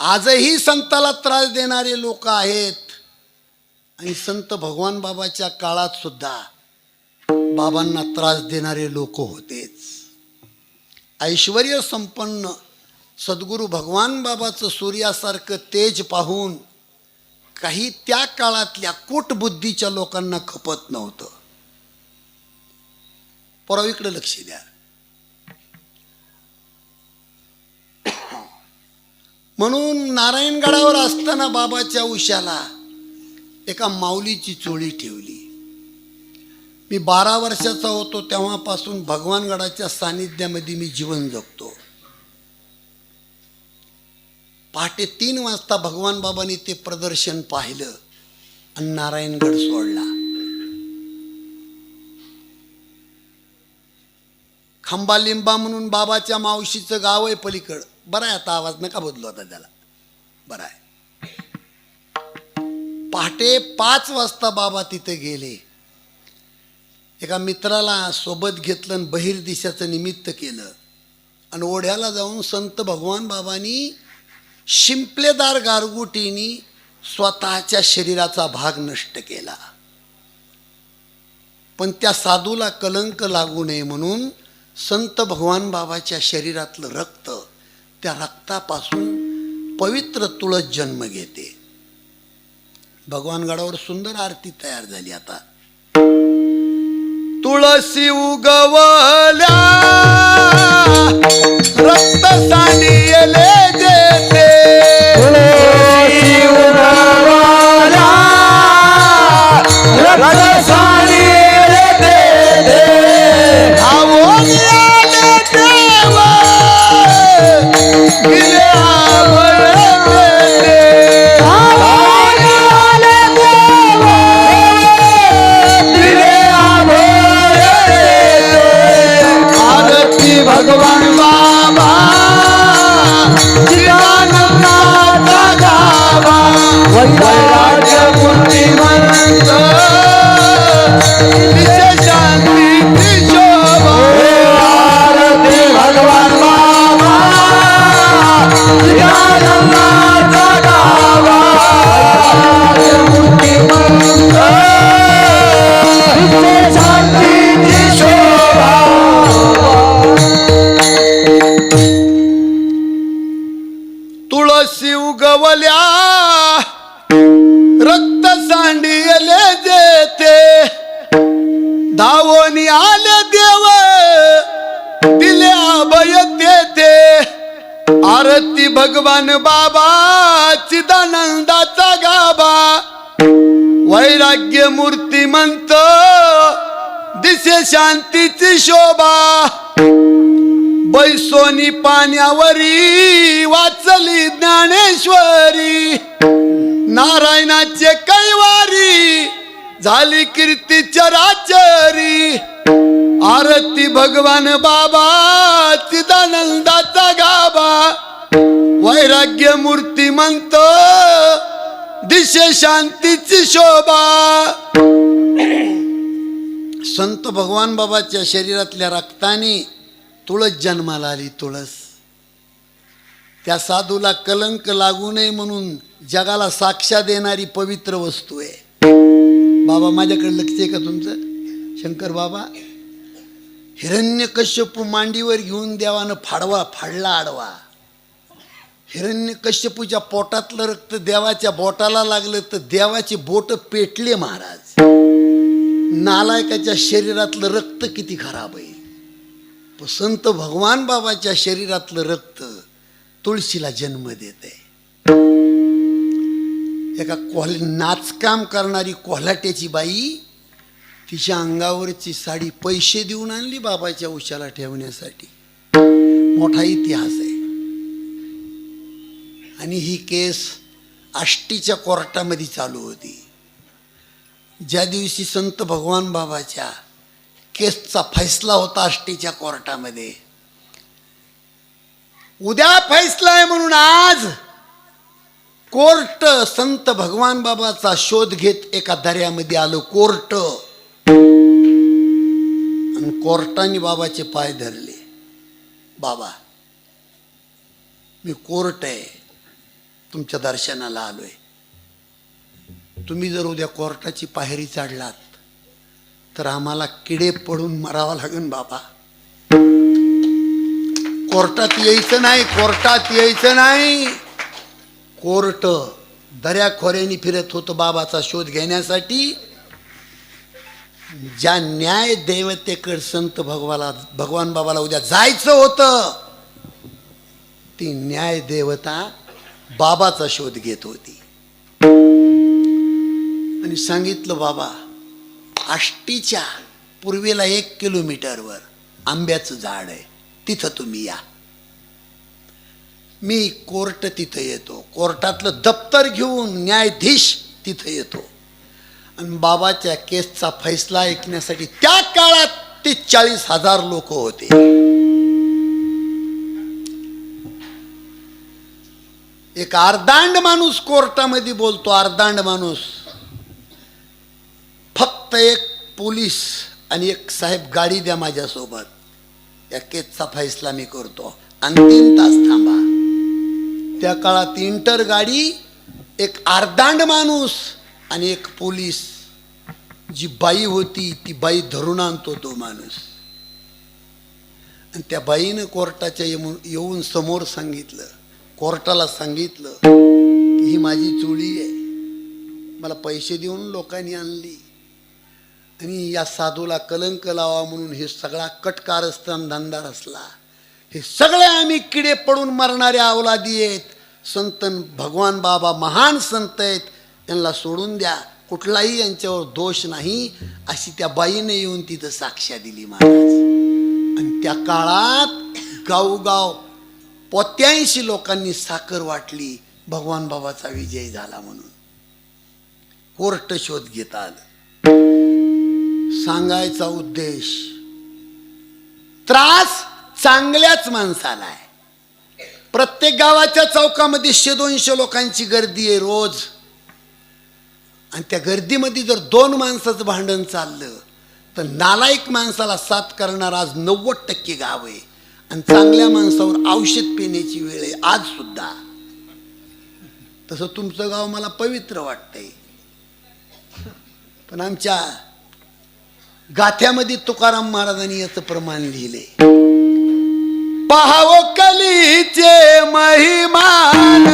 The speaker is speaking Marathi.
आजही संताला त्रास देणारे लोक आहेत. आणि संत भगवान बाबाच्या काळात सुद्धा बाबांना त्रास देणारे लोक होतेच. ऐश्वर संपन्न सद्गुरू भगवान बाबाचं सूर्यासारखं तेज पाहून काही त्या काळातल्या कूटबुद्धीच्या लोकांना खपत नव्हतं. परवा इकडे लक्ष द्या. म्हणून नारायणगडावर असताना बाबाच्या उशाला एका माऊलीची चोळी ठेवली. मी बारा वर्षाचा होतो तेव्हापासून भगवानगडाच्या सानिध्यामध्ये मी जीवन जगतो. पहाटे तीन वाजता भगवान बाबांनी ते प्रदर्शन पाहिलं आणि नारायणगड सोडला. खंबालिंबा म्हणून बाबाच्या मावशीचं गाव आहे पलीकड. बरं आहे आता आवाज नका बदलू आता त्याला. बरं आहे. पहाटे पाच वाजता बाबा तिथे गेले. एका मित्राला सोबत घेतलं आणि बहिर दिशाचं निमित्त केलं. आणि ओढ्याला जाऊन संत भगवान बाबांनी शिंपलेदार गारगुटीनी स्वतःच्या शरीराचा भाग नष्ट केला. पण त्या साधूला कलंक लागू नये म्हणून संत भगवान बाबाच्या शरीरातलं रक्त त्या रक्तापासून पवित्र तुळस जन्म घेते. भगवानगडावर सुंदर आरती तयार झाली आता. तुळसी उगवल्या. भगवान तुळशी उगवल्या. रक्त सांडियले देते धावोनी आले देव. दिले अभय देते. आरती भगवान बाबा चिदानंदाचा गाबा वैराग्य मूर्ती म्हणत दिसे शांतीची शोभा. पैसोनी पाण्यावरी वाचली ज्ञानेश्वरी. नारायणाचे कैवारी झाली कीर्ती चराचरी आरती भगवान बाबा चिदानंदाचा गाबा वैराग्य मूर्तिमंत दिशे शांतीची शोभा. संत भगवान बाबाच्या शरीरातल्या रक्ताने तुळस जन्माला आली तुळस. त्या साधूला कलंक लागू नये म्हणून जगाला साक्षा देणारी पवित्र वस्तू आहे. बाबा माझ्याकडे लक्ष आहे का तुमचं? शंकर बाबा हिरण्य कश्यपू मांडीवर घेऊन देवानं फाडवा फाडला आडवा. हिरण्य कश्यपूच्या पोटातलं रक्त देवाच्या बोटाला लागलं तर देवाची बोट पेटले महाराज. नालायकाच्या शरीरातलं रक्त किती खराब आहे. संत भगवान बाबाच्या शरीरातलं रक्त तुळशीला जन्म देते एका कोल नाचकाम करणारी कोल्हाट्याची बाई तिच्या अंगावरची साडी पैसे देऊन आणली बाबाच्या उशाला ठेवण्यासाठी. मोठा इतिहास आहे. आणि ही केस आष्टीच्या कोर्टामध्ये चालू होती. ज्या दिवशी संत भगवान बाबाच्या केसचा फैसला होता आष्टीच्या कोर्टामध्ये. उद्या फैसला आहे म्हणून आज कोर्ट संत भगवान बाबाचा शोध घेत एका दर्यामध्ये आलो कोर्ट. आणि कोर्टाने बाबाचे पाय धरले. बाबा मी कोर्ट आहे. तुमच्या दर्शनाला आलोय. तुम्ही जर उद्या कोर्टाची पायरी चढलात तर आम्हाला किडे पडून मरावा लागेल बाबा. कोर्टात यायचं नाही कोर्टात यायचं नाही. कोर्ट दऱ्याखोऱ्याने फिरत होतं बाबाचा शोध घेण्यासाठी. ज्या न्याय देवतेकडे संत भगवाला भगवान बाबाला उद्या जायचं होतं ती न्याय देवता बाबाचा शोध घेत होती. आणि सांगितलं बाबा आष्टीच्या पूर्वेला एक किलोमीटरवर आंब्याचं झाड आहे. तिथं तुम्ही या. मी कोर्ट तिथं येतो. कोर्टातलं दप्तर घेऊन न्यायाधीश तिथं येतो. आणि बाबाच्या केसचा फैसला ऐकण्यासाठी त्या काळात ते चाळीस हजार लोक होते. एक अर्धांड माणूस कोर्टामध्ये बोलतो अर्धांड माणूस. फक्त एक पोलीस आणि एक साहेब गाडी द्या माझ्यासोबत. या केसचा फैसला मी करतो. आणि तीन तास थांबा. त्या काळात इंटर गाडी एक अर्धांड माणूस आणि एक पोलीस. जी बाई होती ती बाई धरून आणतो तो माणूस. आणि त्या बाईनं कोर्टाच्या येऊन येऊन समोर सांगितलं. कोर्टाला सांगितलं की ही माझी चोळी आहे. मला पैसे देऊन लोकांनी आणली. आणि या साधूला कलंक लावा म्हणून हे सगळा कटकारस्थान धंदा असला हे सगळे आम्ही किडे पडून मरणारे अवलादी आहेत. संत भगवान बाबा महान संत आहेत. यांना सोडून द्या. कुठलाही यांच्यावर दोष नाही. अशी त्या बाईने येऊन तिथं साक्षा दिली महाराज. आणि त्या काळात गावगाव पोत्याऐंशी लोकांनी साखर वाटली. भगवान बाबाचा विजय झाला म्हणून. कोर्ट शोध घेता आलं. सांगायचा उद्देश. त्रास चांगल्याच माणसाला आहे. प्रत्येक गावाच्या चौकामध्ये शे दोनशे लोकांची गर्दी आहे रोज. आणि त्या गर्दीमध्ये जर दोन माणसाचं भांडण चाललं तर नालायक माणसाला साथ करणार आज नव्वद टक्के गाव आहे. आणि चांगल्या माणसावर औषध पिण्याची वेळ आहे आज सुद्धा. तसं तुमचं गाव मला पवित्र वाटतंय. पण आमच्या गाथ्यामध्ये तुकाराम महाराजांनी याचं प्रमाण लिहिले. पाहाव कलीचे महिमान.